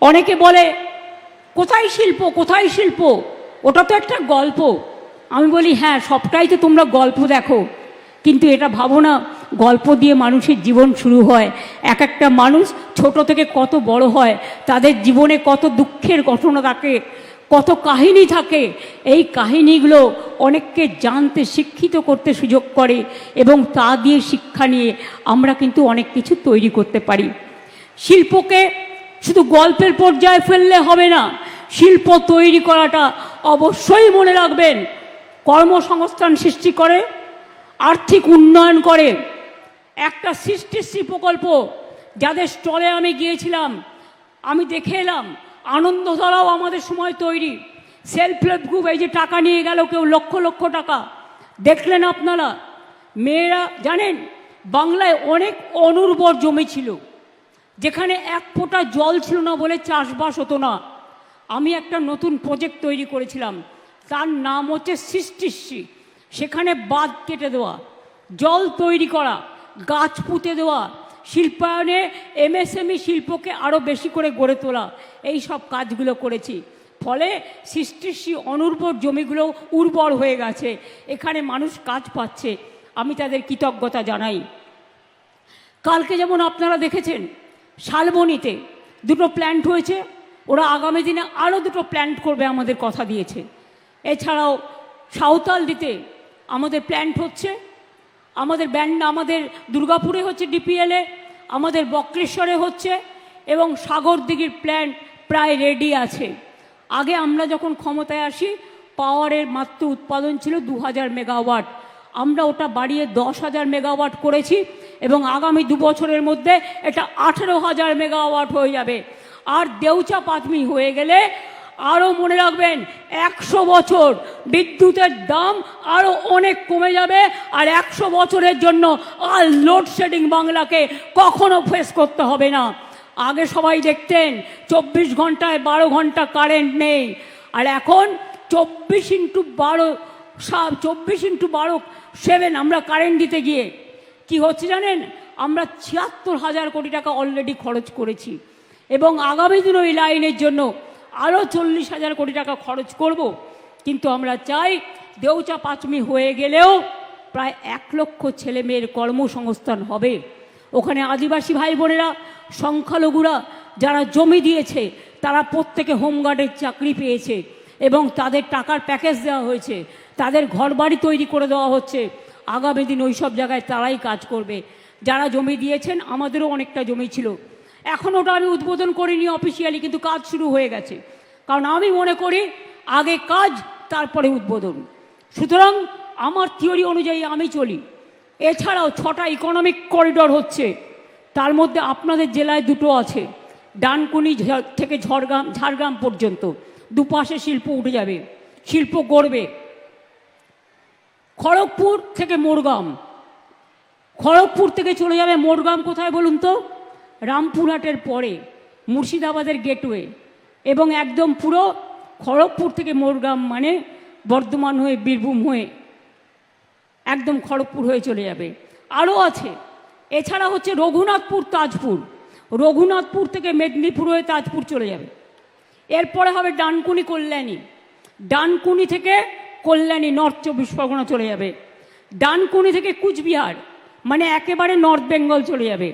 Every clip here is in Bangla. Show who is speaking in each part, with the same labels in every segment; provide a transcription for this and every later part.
Speaker 1: অনেকে বলে, কোথায় শিল্প কোথায় শিল্প? ওটা তো একটা গল্প। আমি বলি হ্যাঁ সবটাই তো তোমরা গল্প দেখো। কিন্তু এটা ভাবো না, গল্প দিয়ে মানুষের জীবন শুরু হয়। এক একটা মানুষ ছোট থেকে কত বড় হয়, তাদের জীবনে কত দুঃখের ঘটনা থাকে, কত কাহিনী থাকে। এই কাহিনীগুলো অনেককে জানতে, শিক্ষিত করতে সুযোগ করে এবং তা দিয়ে শিক্ষা নিয়ে আমরা কিন্তু অনেক কিছু তৈরি করতে পারি। শিল্পকে শুধু গল্পের পর্যায়ে ফেললে হবে না, শিল্প তৈরি করাটা অবশ্যই মনে রাখবেন। কর্মসংস্থান সৃষ্টি করে, আর্থিক উন্নয়ন করে। একটা সৃষ্টিশ্রী প্রকল্প যাদের স্টলে আমি গিয়েছিলাম, আমি দেখে এলাম আনন্দধারাও আমাদের সময় তৈরি। সেলফ হেল্প গ্রুপ এই যে টাকা নিয়ে গেল কেউ লক্ষ লক্ষ টাকা। দেখলেন আপনারা, মেয়েরা, জানেন, বাংলায় অনেক অনুর্বর জমি ছিল। যেখানে এক ফোঁটা জল ছিল না বলে চাষবাস হতো না। আমি একটা নতুন প্রজেক্ট তৈরি করেছিলাম। তার নাম হচ্ছে সৃষ্টিশ্রী সেখানে বাঁধ কেটে দেওয়া, জল তৈরি করা, গাছ পুঁতে দেওয়া, শিল্পায়নে এমএসএমই শিল্পকে আরও বেশি করে গড়ে তোলা, এই সব কাজগুলো করেছি। ফলে সৃষ্টিশ্রী অনুর্বর জমিগুলো উর্বর হয়ে গেছে। এখানে মানুষ কাজ পাচ্ছে। আমি তাদের কৃতজ্ঞতা জানাই। কালকে যেমন আপনারা দেখেছেন শালবনিতে দুটো প্ল্যান্ট হয়েছে। ওরা আগামী দিনে আরও দুটো প্ল্যান্ট করবে আমাদের কথা দিয়েছে। এছাড়াও সাঁওতাল দিতে আমাদের প্ল্যান্ট হচ্ছে। আমাদের ব্যান্ড আমাদের দুর্গাপুরে হচ্ছে ডিপিএলে আমাদের বক্রেশ্বরে হচ্ছে এবং সাগরদিঘির প্ল্যান্ট প্রায় রেডি আছে। আগে আমরা যখন ক্ষমতায় আসি পাওয়ারের মাত্র উৎপাদন ছিল দু হাজার মেগাওয়াট আমরা ওটা বাড়িয়ে দশ হাজার মেগাওয়াট করেছি। এবং আগামী দু বছরের মধ্যে এটা আঠেরো হাজার মেগাওয়াট হয়ে যাবে। আর দেউচা পাতমি হয়ে গেলে আরও মনে রাখবেন, একশো বছর বিদ্যুতের দাম আরও অনেক কমে যাবে, আর একশো বছরের জন্য আর লোডশেডিং বাংলাকে কখনো ফেস করতে হবে না। আগে সবাই দেখতেন, চব্বিশ ঘন্টায় বারো ঘণ্টা কারেন্ট নেই, আর এখন চব্বিশ ইন্টু বারো চব্বিশ ইন্টু বারো সেভেন আমরা কারেন্ট দিতে গিয়ে কি হচ্ছে জানেন? আমরা ছিয়াত্তর হাজার কোটি টাকা অলরেডি খরচ করেছি। এবং আগামী দিনও এই লাইনের জন্য আরও চল্লিশ হাজার কোটি টাকা খরচ করব। কিন্তু আমরা চাই দেউচা পাঁচমি হয়ে গেলেও প্রায় এক লক্ষ ছেলে মেয়ের কর্মসংস্থান হবে। ওখানে আদিবাসী ভাই বোনেরা, সংখ্যালঘুরা যারা জমি দিয়েছে, তারা প্রত্যেকে হোমগার্ডের চাকরি পেয়েছে এবং তাদের টাকার প্যাকেজ দেওয়া হয়েছে। তাদের ঘরবাড়ি তৈরি করে দেওয়া হচ্ছে। আগামী দিন ওই সব জায়গায় তারাই কাজ করবে। যারা জমি দিয়েছেন, আমাদেরও অনেকটা জমি ছিল। এখন ওটা আমি উদ্বোধন করিনি অফিসিয়ালি কিন্তু কাজ শুরু হয়ে গেছে। কারণ আমি মনে করি, আগে কাজ, তারপরে উদ্বোধন। সুতরাং আমার থিওরি অনুযায়ী আমি চলি। এছাড়াও ছটা ইকোনমিক করিডর হচ্ছে। তার মধ্যে আপনাদের জেলায় দুটো আছে। ডানকুনি থেকে ঝড়গ্রাম, ঝাড়গ্রাম পর্যন্ত। দুপাশে শিল্প উঠে যাবে। শিল্প গড়বে। খড়গপুর থেকে মোরগাম। খড়গপুর থেকে চলে যাবে মোরগাম কোথায় বলুন তো? রামপুরহাটের পরে, মুর্শিদাবাদের গেটওয়ে। এবং একদম পুরো খড়গপুর থেকে মোরগাম মানে বর্ধমান হয়ে বীরভূম হয়ে একদম খড়গপুর হয়ে চলে যাবে। আরও আছে। এছাড়া হচ্ছে রঘুনাথপুর তাজপুর। রঘুনাথপুর থেকে মেদিনীপুর হয়ে তাজপুর চলে যাবে। এরপরে হবে ডানকুনি কল্যাণী। ডানকুনি থেকে কল্যাণী নর্থ চব্বিশ পরগনা চলে যাবে। ডানকুনি থেকে কুচবিহার মানে একেবারে নর্থ বেঙ্গল চলে যাবে।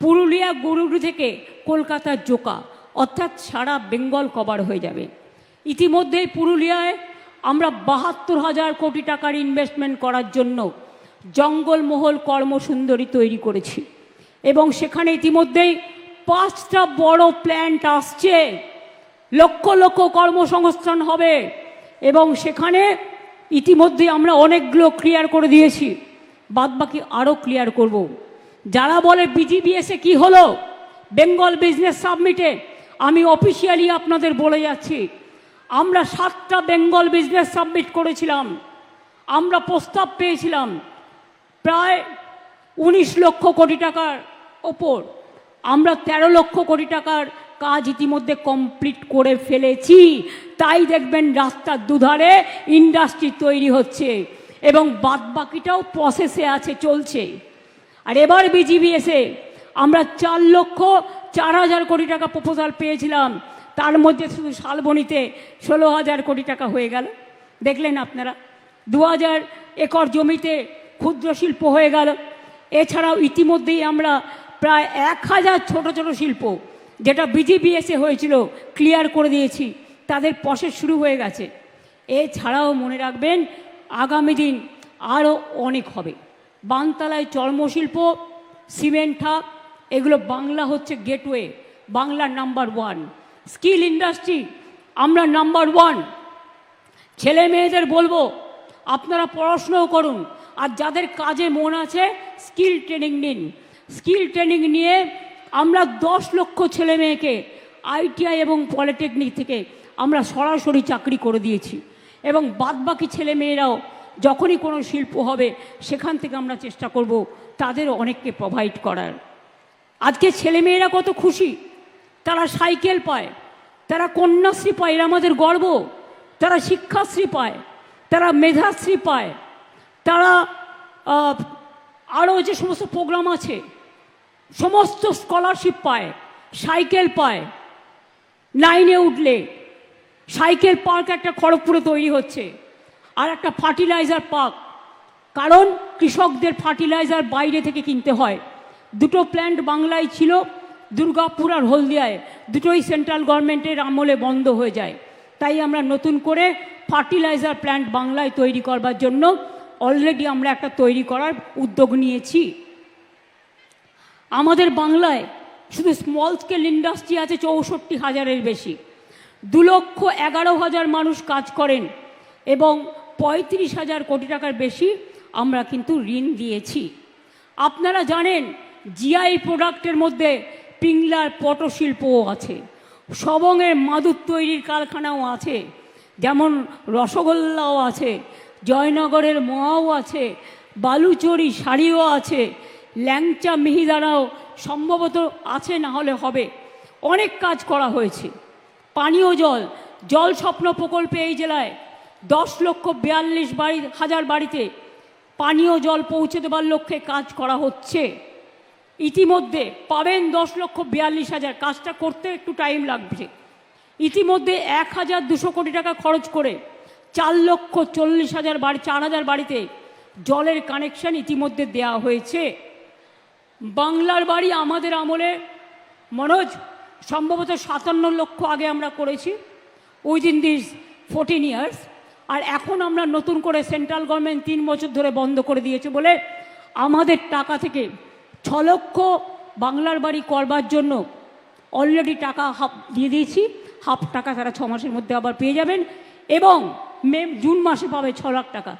Speaker 1: পুরুলিয়া, গরুড়ি থেকে কলকাতার জোকা, অর্থাৎ সারা বেঙ্গল কভার হয়ে যাবে। ইতিমধ্যেই পুরুলিয়ায় আমরা বাহাত্তর হাজার কোটি টাকার ইনভেস্টমেন্ট করার জন্য জঙ্গলমহল কর্মসুন্দরী তৈরি করেছি। এবং সেখানে ইতিমধ্যেই পাঁচটা বড় প্ল্যান্ট আসছে। লক্ষ লক্ষ কর্মসংস্থান হবে। এবং সেখানে ইতিমধ্যে আমরা অনেকগুলো ক্লিয়ার করে দিয়েছি। বাদবাকি আরও ক্লিয়ার করব। যারা বলে বিজিবিএসে কি হলো বেঙ্গল বিজনেস সাবমিটে আমি অফিসিয়ালি আপনাদের বলে যাচ্ছি, আমরা সাতটা বেঙ্গল বিজনেস সাবমিট করেছিলাম, আমরা প্রস্তাব পেয়েছিলাম প্রায় উনিশ লক্ষ কোটি টাকার ওপর। আমরা ১৩ লক্ষ কোটি টাকার কাজ ইতিমধ্যে কমপ্লিট করে ফেলেছি। তাই দেখবেন রাস্তার দুধারে ইন্ডাস্ট্রি তৈরি হচ্ছে এবং বাদ বাকিটাও প্রসেসে আছে, চলছে। আর এবার বিজিবি এসে আমরা চার লক্ষ চার হাজার কোটি টাকা প্রপোজাল পেয়েছিলাম। তার মধ্যে শুধু শালবনিতে ষোলো হাজার কোটি টাকা হয়ে গেল। দেখলেন আপনারা? দু হাজার একর জমিতে ক্ষুদ্র শিল্প হয়ে গেল। এছাড়াও ইতিমধ্যেই আমরা প্রায় এক হাজার ছোট ছোট শিল্প, যেটা বিজিবিএসে হয়েছিল ক্লিয়ার করে দিয়েছি। তাদের প্রসেস শুরু হয়ে গেছে। এছাড়াও মনে রাখবেন, আগামী দিন আরও অনেক হবে। বানতলায় চর্মশিল্প সিমেন্ট ঠাক এগুলো বাংলা হচ্ছে গেটওয়ে বাংলার নাম্বার ওয়ান। স্কিল ইন্ডাস্ট্রি, আমরা নাম্বার ওয়ান। ছেলে মেয়েদের বলব, আপনারা পড়াশুনোও করুন, আর যাদের কাজে মন আছে, স্কিল ট্রেনিং নিন। স্কিল ট্রেনিং নিয়ে আমরা দশ লক্ষ ছেলে মেয়েকে আইটিআই এবং পলিটেকনিক থেকে আমরা সরাসরি চাকরি করে দিয়েছি। এবং বাদবাকি ছেলে মেয়েরাও যখনই কোনো শিল্প হবে, সেখান থেকে আমরা চেষ্টা করব তাদেরও অনেককে প্রোভাইড করার। আজকে ছেলেমেয়েরা কত খুশি। তারা সাইকেল পায়, তারা কন্যাশ্রী পায়, এরা আমাদের গর্ব। তারা শিক্ষাশ্রী পায়, তারা মেধাশ্রী পায়। তারা আরও যে সমস্ত প্রোগ্রাম আছে, সমস্ত স্কলারশিপ পায়, সাইকেল পায় নাইনে উঠলে। সাইকেল পার্ক একটা খড়গপুরে তৈরি হচ্ছে। আর একটা ফার্টিলাইজার পার্ক। কারণ কৃষকদের ফার্টিলাইজার বাইরে থেকে কিনতে হয়। দুটো প্ল্যান্ট বাংলায় ছিল, দুর্গাপুর আর হলদিয়ায়। দুটোই সেন্ট্রাল গভর্নমেন্টের আমলে বন্ধ হয়ে যায়। তাই আমরা নতুন করে ফার্টিলাইজার প্ল্যান্ট বাংলায় তৈরি করবার জন্য অলরেডি আমরা একটা তৈরি করার উদ্যোগ নিয়েছি। আমাদের বাংলায় শুধু স্মল স্কেল ইন্ডাস্ট্রি আছে চৌষট্টি হাজারের বেশি। দু লক্ষ এগারো হাজার মানুষ কাজ করেন এবং পঁয়ত্রিশ হাজার কোটি টাকার বেশি আমরা কিন্তু ঋণ দিয়েছি। আপনারা জানেন, জিআই প্রোডাক্টের মধ্যে পিংলার পটশিল্পও আছে, সবংয়ের মাদুর তৈরির কারখানাও আছে, যেমন রসগোল্লাও আছে, জয়নগরের মোয়াও আছে, বালুচরি শাড়িও আছে, ল্যাংচা মিহিদানাও সম্ভবত আছে না হলে হবে। অনেক কাজ করা হয়েছে। পানীয় জল জল স্বপ্ন প্রকল্পে এই জেলায় দশ লক্ষ বিয়াল্লিশ বাড়ি, হাজার বাড়িতে পানীয় জল পৌঁছে দেবার লক্ষ্যে কাজ করা হচ্ছে। ইতিমধ্যে পাবেন দশ লক্ষ বিয়াল্লিশ হাজার। কাজটা করতে একটু টাইম লাগবে। ইতিমধ্যে এক হাজার দুশো কোটি টাকা খরচ করে চার লক্ষ চল্লিশ হাজার বাড়ি, চার হাজার বাড়িতে জলের কানেকশন ইতিমধ্যে দেয়া হয়েছে। বাংলার বাড়ি আমাদের আমলে। মনোজ সম্ভবত সাতান্ন লক্ষ আগে আমরা করেছি উইদিন দিস ফোরটিন ইয়ার্স আর এখন আমরা নতুন করে সেন্ট্রাল গভর্নমেন্ট তিন বছর ধরে বন্ধ করে দিয়েছে বলে আমাদের টাকা থেকে ছ লক্ষ বাংলার বাড়ি করবার জন্য অলরেডি টাকা হাফ দিয়ে দিয়েছি, হাফ টাকা তারা ছ মাসের মধ্যে আবার পেয়ে যাবেন এবং মে, জুন মাসে পাবে ছ লাখ টাকা।